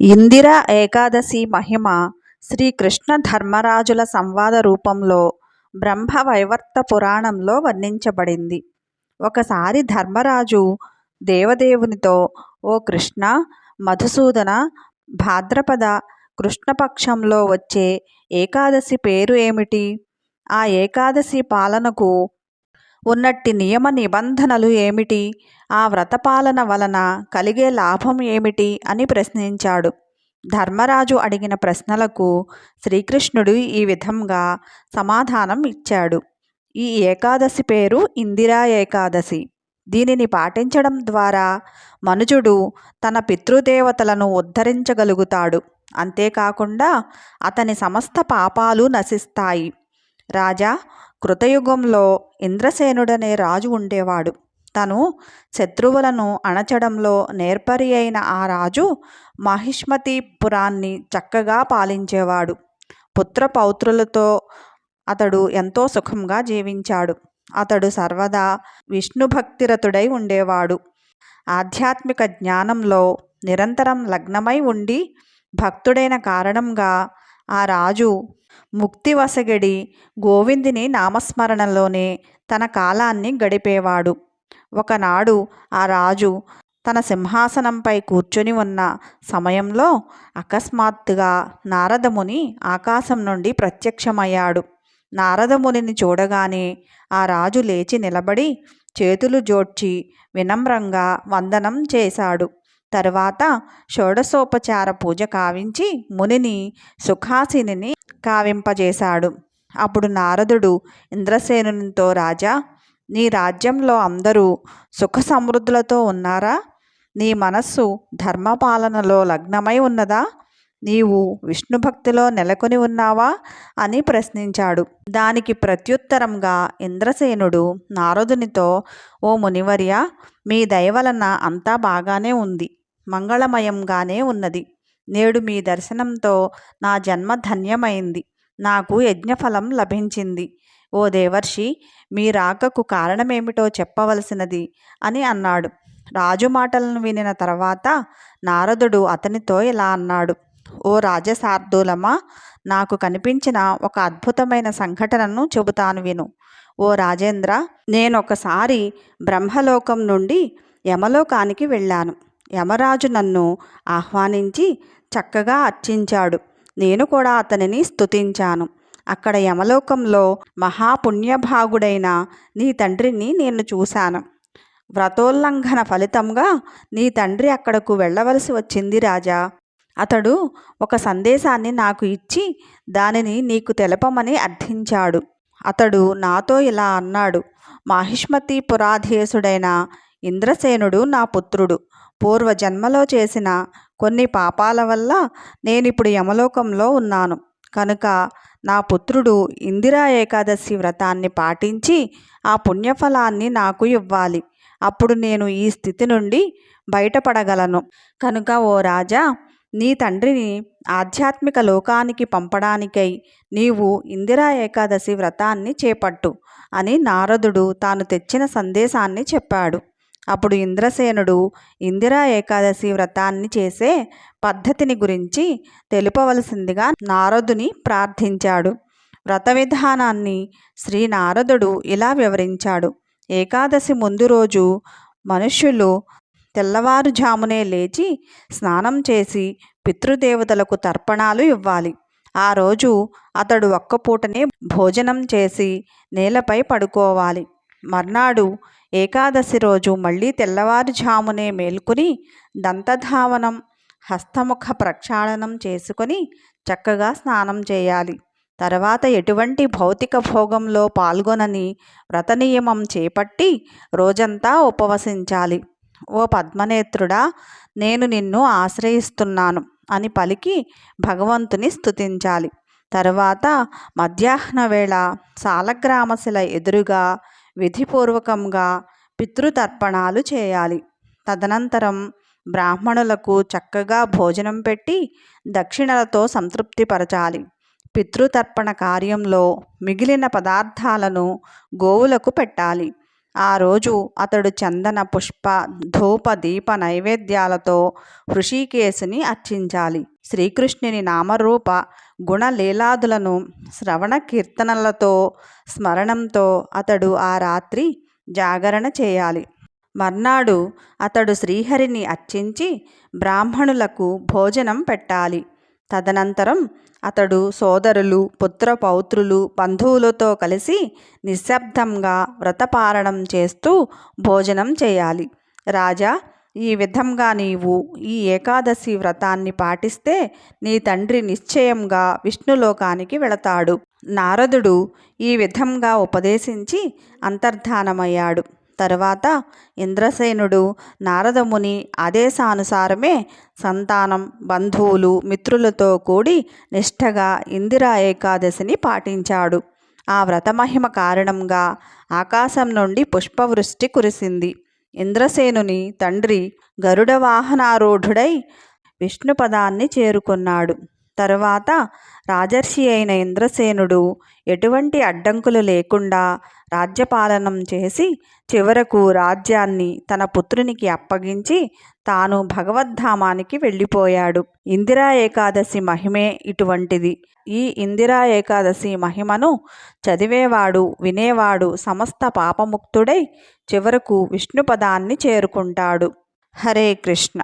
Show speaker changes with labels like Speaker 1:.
Speaker 1: ఇందిరా ఏకాదశి మహిమ శ్రీకృష్ణ ధర్మరాజుల సంవాద రూపంలో బ్రహ్మవైవర్త పురాణంలో వర్ణించబడింది. ఒకసారి ధర్మరాజు దేవదేవునితో ఓ కృష్ణ మధుసూదన భాద్రపద కృష్ణపక్షంలో వచ్చే ఏకాదశి పేరు ఏమిటి ఆ ఏకాదశి పాలనకు ఉన్నట్టి నియమ నిబంధనలు ఏమిటి? ఆ వ్రతపాలన వలన కలిగే లాభం ఏమిటి? అని ప్రశ్నించాడు. ధర్మరాజు అడిగిన ప్రశ్నలకు శ్రీకృష్ణుడు ఈ విధంగా సమాధానం ఇచ్చాడు. ఈ ఏకాదశి పేరు ఇందిరా ఏకాదశి. దీనిని పాటించడం ద్వారా మనుజుడు తన పితృదేవతలను ఉద్ధరించగలుగుతాడు. అంతేకాకుండా అతని సమస్త పాపాలు నశిస్తాయి. రాజా కృతయుగంలో ఇంద్రసేనుడనే రాజు ఉండేవాడు. తను శత్రువులను అణచడంలో నేర్పరి అయిన ఆ రాజు మహిష్మతిపురాన్ని చక్కగా పాలించేవాడు. పుత్ర పౌత్రులతో అతడు ఎంతో సుఖంగా జీవించాడు. అతడు సర్వదా విష్ణుభక్తిరతుడై ఉండేవాడు. ఆధ్యాత్మిక జ్ఞానంలో నిరంతరం లగ్నమై ఉండి భక్తుడైన కారణంగా ఆ రాజు ముక్తివసగడి గోవిందుని నామస్మరణలోనే తన కాలాన్ని గడిపేవాడు. ఒకనాడు ఆ రాజు తన సింహాసనంపై కూర్చొని ఉన్న సమయంలో అకస్మాత్తుగా నారదముని ఆకాశం నుండి ప్రత్యక్షమయ్యాడు. నారదమునిని చూడగానే ఆ రాజు లేచి నిలబడి చేతులు జోడ్చి వినమ్రంగా వందనం చేశాడు. తరువాత షోడశోపచార పూజ కావించి మునిని సుఖాసిని కావింపజేశాడు. అప్పుడు నారదుడు ఇంద్రసేనునితో రాజా నీ రాజ్యంలో అందరూ సుఖ సమృద్ధులతో ఉన్నారా? నీ మనస్సు ధర్మపాలనలో లగ్నమై ఉన్నదా? నీవు విష్ణుభక్తిలో నెలకొని ఉన్నావా? అని ప్రశ్నించాడు. దానికి ప్రత్యుత్తరంగా ఇంద్రసేనుడు నారదునితో ఓ మునివర్య మీ దయవలన అంతా బాగానే ఉంది. మంగళమయంగానే ఉన్నది. నేడు మీ దర్శనంతో నా జన్మ ధన్యమైంది. నాకు యజ్ఞఫలం లభించింది. ఓ దేవర్షి మీ రాకకు కారణమేమిటో చెప్పవలసినది? అని అన్నాడు. రాజు మాటలను వినిన తర్వాత నారదుడు అతనితో ఇలా అన్నాడు. ఓ రాజశార్దూలమా నాకు కనిపించిన ఒక అద్భుతమైన సంఘటనను చెబుతాను విను. ఓ రాజేంద్ర నేనొకసారి బ్రహ్మలోకం నుండి యమలోకానికి వెళ్ళాను. యమరాజు నన్ను ఆహ్వానించి చక్కగా అర్చించాడు. నేను కూడా అతనిని స్తుతించాను. అక్కడ యమలోకంలో మహాపుణ్యభాగుడైన నీ తండ్రిని నేను చూశాను. వ్రతోల్లంఘన ఫలితంగా నీ తండ్రి అక్కడకు వెళ్ళవలసి వచ్చింది రాజా. అతడు ఒక సందేశాన్ని నాకు ఇచ్చి దానిని నీకు తెలపమని అర్థించాడు. అతడు నాతో ఇలా అన్నాడు. మాహిష్మతి పురాధేశుడైన ఇంద్రసేనుడు నా పుత్రుడు. పూర్వజన్మలో చేసిన కొన్ని పాపాల వల్ల నేనిప్పుడు యమలోకంలో ఉన్నాను. కనుక నా పుత్రుడు ఇందిరా ఏకాదశి వ్రతాన్ని పాటించి ఆ పుణ్యఫలాన్ని నాకు ఇవ్వాలి. అప్పుడు నేను ఈ స్థితి నుండి బయటపడగలను. కనుక ఓ రాజా నీ తండ్రిని ఆధ్యాత్మిక లోకానికి పంపడానికై నీవు ఇందిరా ఏకాదశి వ్రతాన్ని చేపట్టు అని నారదుడు తాను తెచ్చిన సందేశాన్ని చెప్పాడు. అప్పుడు ఇంద్రసేనుడు ఇందిరా ఏకాదశి వ్రతాన్ని చేసే పద్ధతిని గురించి తెలుపవలసిందిగా నారదుని ప్రార్థించాడు. వ్రత విధానాన్ని శ్రీ నారదుడు ఇలా వివరించాడు. ఏకాదశి ముందు రోజు మనుష్యులు తెల్లవారుజామునే లేచి స్నానం చేసి పితృదేవతలకు తర్పణాలు ఇవ్వాలి. ఆ రోజు అతడు ఒక్కపూటనే భోజనం చేసి నేలపై పడుకోవాలి. మర్నాడు ఏకాదశి రోజు మళ్ళీ తెల్లవారుజామునే మేల్కొని దంతధావనం హస్తముఖ ప్రక్షాళనం చేసుకొని చక్కగా స్నానం చేయాలి. తర్వాత ఎటువంటి భౌతిక భోగంలో పాల్గొనని వ్రత నియమం చేపట్టి రోజంతా ఉపవసించాలి. ఓ పద్మనేత్రుడా నేను నిన్ను ఆశ్రయిస్తున్నాను అని పలికి భగవంతుని స్థుతించాలి తరువాత మధ్యాహ్న వేళ సాలగ్రామశిల ఎదురుగా విధిపూర్వకంగా పితృతర్పణాలు చేయాలి. తదనంతరం బ్రాహ్మణులకు చక్కగా భోజనం పెట్టి దక్షిణలతో సంతృప్తిపరచాలి. పితృతర్పణ కార్యంలో మిగిలిన పదార్థాలను గోవులకు పెట్టాలి. ఆ రోజు అతడు చందన పుష్ప ధూప దీప నైవేద్యాలతో హృషికేశుని అర్చించాలి. శ్రీకృష్ణుని నామరూప గుణలీలాదులను శ్రవణ కీర్తనలతో స్మరణంతో అతడు ఆ రాత్రి జాగరణ చేయాలి. మర్నాడు అతడు శ్రీహరిని అర్చించి బ్రాహ్మణులకు భోజనం పెట్టాలి. తదనంతరం అతడు సోదరులు పుత్ర పౌత్రులు బంధువులతో కలిసి నిశ్శబ్దంగా వ్రతపారణం చేస్తూ భోజనం చేయాలి. రాజా ఈ విధంగా నీవు ఈ ఏకాదశి వ్రతాన్ని పాటిస్తే నీ తండ్రి నిశ్చయంగా విష్ణులోకానికి వెళతాడు. నారదుడు ఈ విధంగా ఉపదేశించి అంతర్ధానమయ్యాడు. తరువాత ఇంద్రసేనుడు నారదముని ఆదేశానుసారమే సంతానం బంధువులు మిత్రులతో కూడి నిష్ఠగా ఇందిరా ఏకాదశిని పాటించాడు. ఆ వ్రతమహిమ కారణంగా ఆకాశం నుండి పుష్పవృష్టి కురిసింది. ఇంద్రసేనుని తండ్రి గరుడ వాహనారూఢుడై విష్ణుపదాన్ని చేరుకున్నాడు. తరువాత రాజర్షి అయిన ఇంద్రసేనుడు ఎటువంటి అడ్డంకులు లేకుండా రాజ్యపాలనం చేసి చివరకు రాజ్యాన్ని తన పుత్రునికి అప్పగించి తాను భగవద్ధామానికి వెళ్ళిపోయాడు. ఇందిరా ఏకాదశి మహిమే ఇటువంటిది. ఈ ఇందిరా ఏకాదశి మహిమను చదివేవాడు వినేవాడు సమస్త పాపముక్తుడై చివరకు విష్ణుపదాన్ని చేరుకుంటాడు. హరే కృష్ణ.